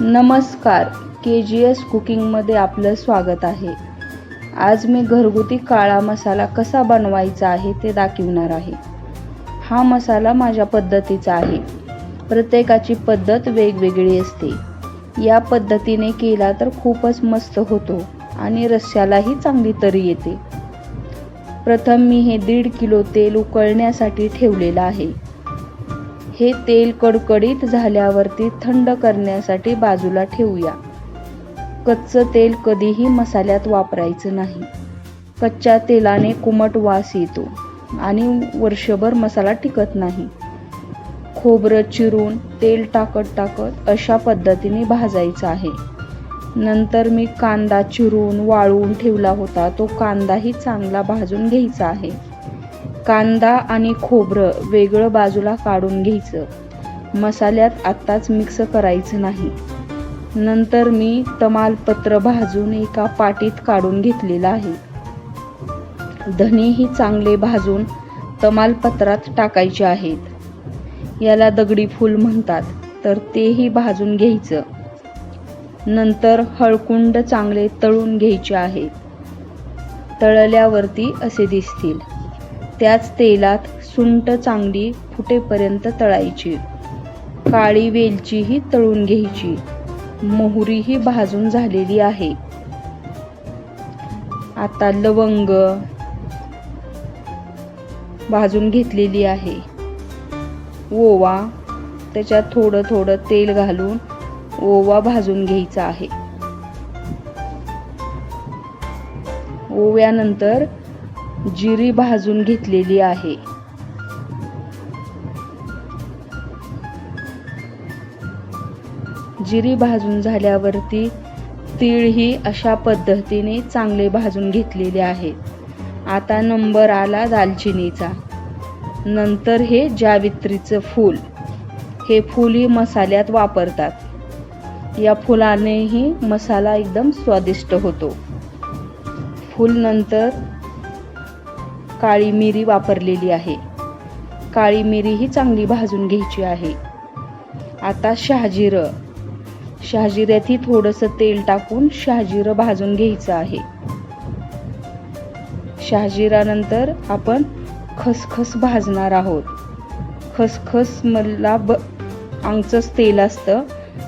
नमस्कार. के G S कुकिंगमध्ये आपलं स्वागत आहे. आज मी घरगुती काळा मसाला कसा बनवायचा आहे ते दाखवणार आहे. हा मसाला माझ्या पद्धतीचा आहे. प्रत्येकाची पद्धत वेगवेगळी असते. या पद्धतीने केला तर खूपच मस्त होतो आणि रस्स्यालाही चांगली तरी येते. प्रथम मी हे दीड किलो तेल उकळण्यासाठी ठेवलेलं आहे. हे तेल कडकडीत झाल्यावरती थंड करण्यासाठी बाजूला ठेवूया. कच्चं तेल कधीही मसाल्यात वापरायचं नाही. कच्च्या तेलाने कुमट वास येतो आणि वर्षभर मसाला टिकत नाही. खोबरं चिरून तेल टाकत टाकत अशा पद्धतीने भाजायचं आहे. नंतर मी कांदा चिरून वाळवून ठेवला होता तो कांदाही चांगला भाजून घ्यायचा आहे. कांदा आणि खोबरं वेगळं बाजूला काढून घ्यायचं. मसाल्यात आत्ताच मिक्स करायचं नाही. नंतर मी तमालपत्र भाजून एका पाटीत काढून घेतलेलं आहे. धनेही चांगले भाजून तमालपत्रात टाकायचे आहेत. याला दगडी फूल म्हणतात तर तेही भाजून घ्यायचं. नंतर हळकुंड चांगले तळून घ्यायचे आहेत. तळल्यावरती असे दिसतील. त्याच तेलात सुंट चांगली फुटेपर्यंत तळायची. काळी वेलचीही तळून घ्यायची. मोहरीही भाजून झालेली आहे. आता लवंग भाजून घेतलेली आहे. ओवा त्याच्यात थोडं थोडं तेल घालून ओवा भाजून घ्यायचा आहे. ओव्यानंतर जिरी भाजून घेतलेली आहे. जिरी भाजून झाल्यावरती तीळही अशा पद्धतीने चांगले भाजून घेतलेले आहेत आता नंबर आला दालचिनीचा. नंतर हे जावित्रीचं फूल. हे फूलही मसाल्यात वापरतात. या फुलानेही मसाला एकदम स्वादिष्ट होतो. फूल नंतर काळी मिरी वापरलेली आहे. काळी मिरी ही चांगली भाजून घ्यायची आहे. आता शहाजिरं. शहाजिऱ्यातही थोडंसं तेल टाकून शहाजिरं भाजून घ्यायचं आहे. शहाजिरानंतर आपण खसखस भाजणार आहोत. खसखस मला ब आमचंच तेल असतं.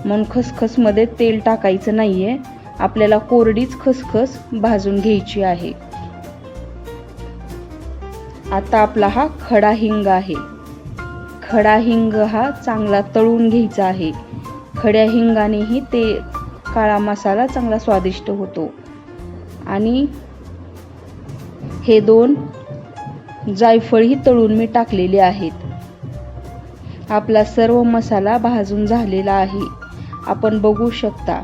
म्हणून खसखसमध्ये तेल टाकायचं नाही आहे आपल्याला कोरडीच खसखस भाजून घ्यायची आहे. आता आपला हा खडा हिंग आहे. खडा हिंग हा चांगला तळून घ्यायचा आहे. खड्या हिंगानेही ते काळा मसाला चांगला स्वादिष्ट होतो. आणि हे दोन जायफळही तळून मी टाकलेले आहेत. आपला सर्व मसाला भाजून झालेला आहे. आपण बघू शकता.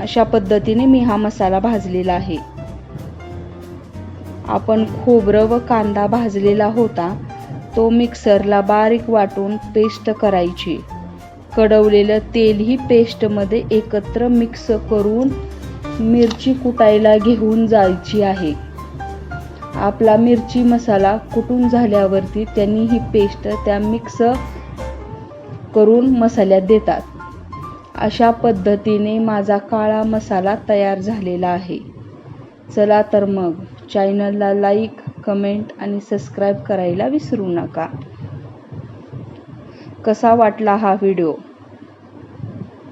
अशा पद्धतीने मी हा मसाला भाजलेला आहे. आपण खोबरं व कांदा भाजलेला होता तो मिक्सरला बारीक वाटून पेस्ट करायची. कडवलेलं तेलही पेस्टमध्ये एकत्र मिक्स करून मिरची कुटायला घेऊन जायची आहे. आपला मिरची मसाला कुटून झाल्यावरती त्यांनी ही पेस्ट त्या मिक्स करून मसाल्यात देतात. अशा पद्धतीने माझा काळा मसाला तयार झालेला आहे. चला तर मग. चॅनलला लाईक कमेंट आणि सबस्क्राईब करायला विसरू नका. कसा वाटला हा व्हिडिओ?